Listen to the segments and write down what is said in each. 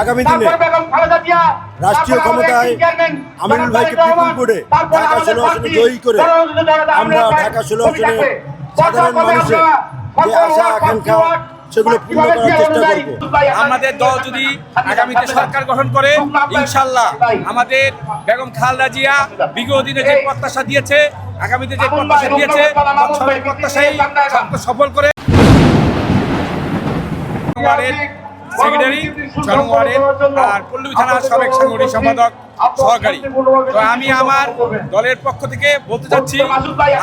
আগামী দিনে রাষ্ট্রীয় ক্ষমতায় আমিনুল ভাইকে বিপুল করে ঢাকা ষোলো আসনে জয়ী করে আমরা ঢাকা ষোলো আসনে সাধারণ মানুষের যে আশা আকাঙ্ক্ষা সেগুলো পূর্ণ করার চেষ্টা করব। আমাদের দল যদি আগামীতে সরকার গঠন করে ইনশাল্লাহ আমাদের বেগম খালেদা জিয়া বিগত দিনে যে প্রত্যাশা দিয়েছে আগামীতে যে প্রত্যাশা দিয়েছে প্রত্যাশাই সফল করে সেক্রেটারি ছয় ওয়ার্ডের আর পল্লবী থানার সাবেক সাংগঠনিক সম্পাদক সহকারী। তো আমি আমার দলের পক্ষ থেকে বলতে চাচ্ছি,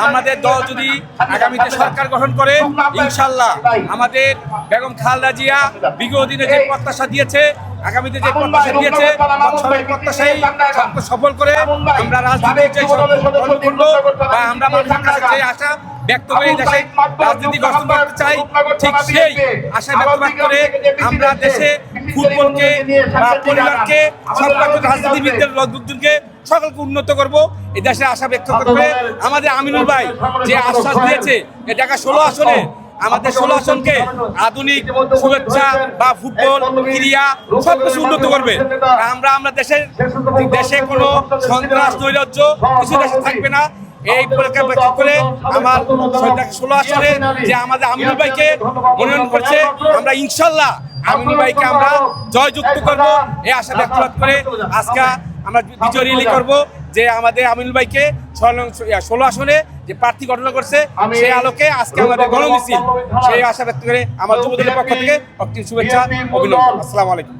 আমাদের দল যদি আগামীতে সরকার গঠন করে, ইনশাল্লাহ আমাদের বেগম খালেদা জিয়া বিগত দিনে যে প্রত্যাশা দিয়েছে, আগামীতে যে প্রত্যাশা দিয়েছে সবাই প্রত্যাশাই সফল করে আমরা রাজনীতির যে আমরা মানুষের কাছে আশা ব্যক্ত করে দেশে রাজনীতি গঠন করতে চাই ঠিক সেই আশা ব্যক্ত করে আমরা দেশে ফুটবলকে পরিবারকে সবটাকে রাজনীতিবিদদের লোকজনকে সকলকে উন্নত করব। এই দেশে আশা ব্যক্ত করবে আমাদের আমিনুল ভাই যে আশ্বাস দিয়েছে এ ঢাকা ষোলো আসনে আমাদের ষোলো আসনকে আধুনিক শুভেচ্ছা বা ফুটবল ক্রিয়া সব কিছু উন্নত করবে। আমরা আমরা দেশের দেশে কোনো সন্ত্রাস নৈরাজ্য কিছু দেশে থাকবে না। এই ব্যাখ্যা করে আমার ষোলো আসরে যে আমাদের আমিনুল ভাইকে মনোনয়ন করছে, আমরা ইনশাল্লাহ আমিনুল ভাইকে আমরা জয়যুক্ত করব। এই আশা ব্যক্ত করে আজকে আমরা বিজয় রিলি করব যে আমাদের আমিনুল ভাইকে ষোলো আসনে যে প্রার্থী গঠন করছে সেই আলোকে আজকে আমাদের গণমিছিল সেই আশা ব্যক্ত করে আমার যুব দলের পক্ষ থেকে অক্তিম শুভেচ্ছা অভিনন্দন আসসালামু আলাইকুম।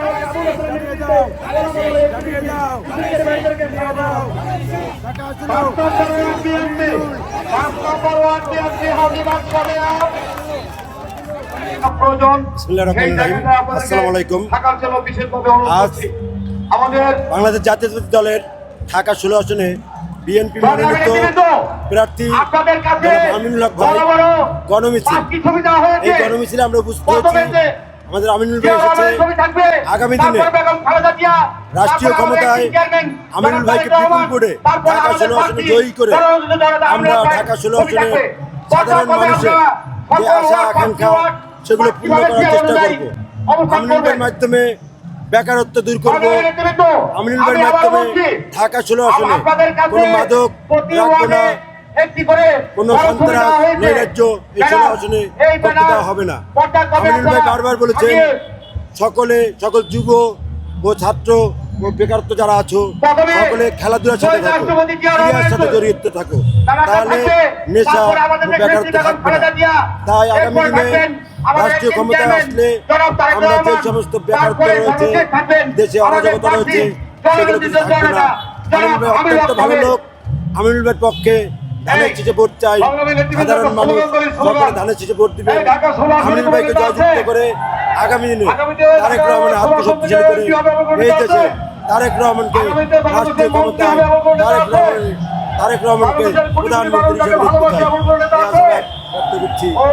আসসালামু আলাইকুম। আজ আমাদের বাংলাদেশ জাতীয়তাবাদী দলের ঢাকা ষোলো আসনে বিএনপি মনোনীত প্রার্থী আমিনুল হক ভাই গণমিছিল। এই গণমিছিলে আমরা প্রথমে হয়েছি। আমাদের আমিনুল ভাই এসেছে। আগামী দিনে রাষ্ট্রীয় ক্ষমতায় আমিনুল ভাইকে বিপুল করে ঢাকা ষোলো আসনে জয়ী করে আমরা ঢাকা ষোলো আসনে সাধারণ মানুষের যে আশা আকাঙ্ক্ষা সেগুলো পূর্ণ করার চেষ্টা করব। আমিনুল ভাইয়ের মাধ্যমে বেকারত্ব দূর করব। আমিনুল ভাইয়ের মাধ্যমে ঢাকা ষোলো আসনে কোনো মাদক রাখব না। কোনো সন্ত্রাস নৈরাজ্য এই ষোলো আসনে করতে দেওয়া হবে না। আমিনুল ভাই বারবার বলেছেন সকলে সকল যুব ও ছাত্র ও বেকারত্ব যারা আছো সকলে খেলাধুলার সাথে থাকো ক্রীড়ার সাথে জড়িত থাকো। তাহলে নেশা বেকারত্ব থাকবে না। তাই আগামী দিনে রাষ্ট্রীয় ক্ষমতায় আসলে আমরা যে সমস্ত বেকারত্ব রয়েছে দেশে অরাজকতা রয়েছে সেগুলো কিছু থাকবে না আমিনুল অত্যন্ত ভালো লোক আমিনুল ভাইয়ের পক্ষে ধানের চিঠে ভোট চাই সাধারণ মানুষ সকলে ধানের চিঠে ভোট দিবে। আমিনুল ভাইকে জয়যুক্ত করে আগামী দিনে তারেক রহমানের আত্মশক্তিশালী করে এই দেশে তারেক রহমানকে রাষ্ট্রীয় ক্ষমতায় তারেক রহমান তারেক রহমানকে প্রধানমন্ত্রী হিসেবে দেখতে চাই। করছি ও